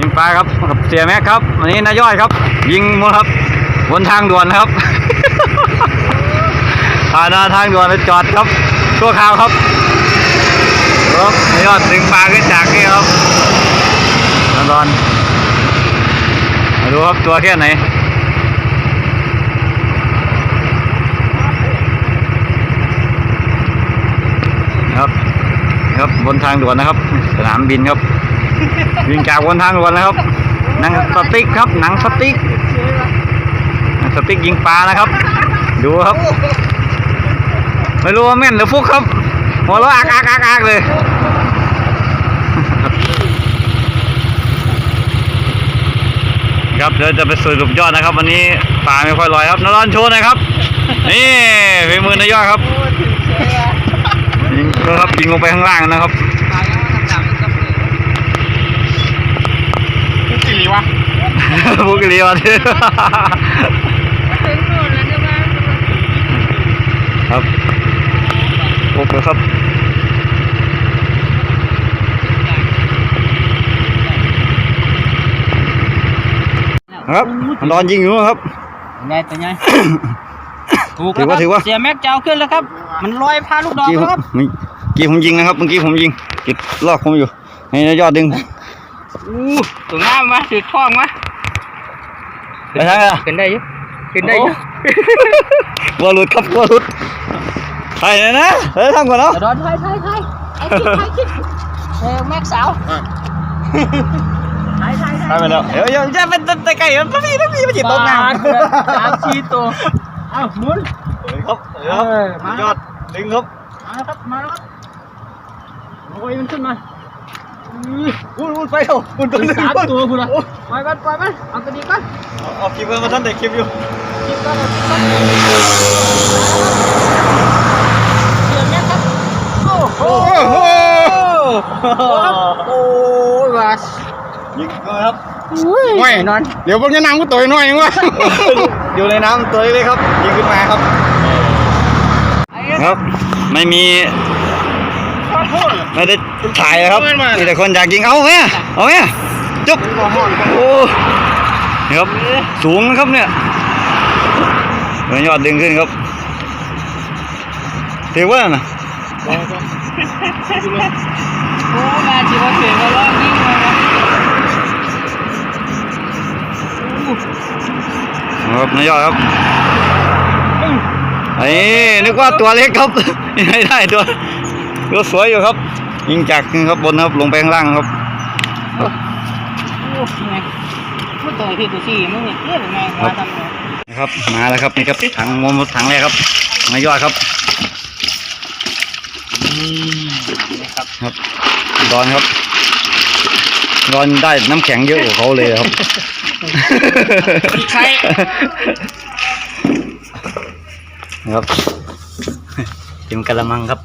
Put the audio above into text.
ยิงปลาครับกับเสียแม็กครับวันนี้นายยอดครับ ยิงมครับบนทางด่วนครับผ่านหน้าทางด่วนไปจอดครับชั่วคราวครับครับนายยอดดึงปลาขึ้นจากนี่ครับนอนอนมาดูครับตัวแค่ไหนครับ ครับบนทางด่วนนะครับ สนามบินครับ วิ่งจากบนทางด่วนนะครับหนังสติ๊กครับหนังสติ๊กหนังสติ๊กยิงปลานะครับ ดูครับ ไม่รู้ว่าแม่นหรือฟุกครับหัวเราะอักอักอักอักเลยครับเดี๋ยวจะไปสรุปยอดนะครับ วันนี้ปลาไม่ค่อยลอยครับนรอนโชว์หน่อยครับ นี่ฝีมือนายยอดครับยิงนะครับยิงลงไปข้างล่างนะครับ กี่ลีวะ พวกเรียวดิครับพวกครับครับนอนยิงอยู่ครับไงตัวไงถูกถือว่าถือว่าเสียแม็กจะเอาขึ้นแล้วครับ มันลอยพาลูกดอกกี้ผแล้วมครับเมื่อกี้ผมยิงนะครับเมื่อกี้ผมยิงติดลอกผมอยู่ให้นายยอดดึงอู้ตัวงามมาถือคล้องมา ไปทางไหนอะขึ้นได้อยังขึ้นได้อยังกลัวหลุดครับกลัวหลุดไปเลยนะเฮ้ยทำก่อนเนาะเดี๋ยวโดนไทยไทยไทยไอ้คิดไทยคิดเออแม็กสาวไทยไทยไทไปยไปแล้วเดี๋ยวเดี๋ยวจะเป็นตะไก่แล้วพี่นะพี่มาจิตตกน้ำสามชีตัวเอ้าหมุนครับเออมายอดดึงครับมาแล้วครับมาแล้วครับโอ้ยมันขึ้นมา พูดพูดไปเถอะพูดตัวนึงสามตัวคุณละปล่อยมันปล่อยมันเอาตัวนี้ก่อนเอาคลิปมาท่านแต่คลิปอยู่คิดก่อนเอาคิดก่อนเสียแม็กครับโอ้โหโอ้โหโอ้ยว่ายิงครับไม่นอนเดี๋ยวพวกนี้นางก็ตัวน้อยนึงวะอยู่ในน้ำตัวเล็กๆครับยิงขึ้นมาครับ ครับ ไม่มี ไม่ได้ถ่ายครับมีแต่คนอยากยิงเอาไหมเอาไหมจุ๊บโอ้นี่ครับสูงนะครับเนี่ยเดี๋ยวยอดดึงขึ้นครับถือว่าน่ะโอ้มาจีว่าเสียงมาล้อยิงมาครับครับนายยอดครับไอ้นึกว่าตัวเล็กครับไม่ได้ตัว ตัวสวยอยู่ครับ ยิงจากขึ้นครับบนครับลงไปข้างล่างครับโอ้ไงมันตัวที่ตัวสี่มันเนี่ยเอ๊ะไงมาทำไงนะครับมาแล้วครับนี่ครับถังงมถังแรกครับนายยอดครับครับครับร้อนครับร้อนได้น้ำแข็งเยอะกว่าเขาเลยครับใช่นะครับเต็มกระมังครับ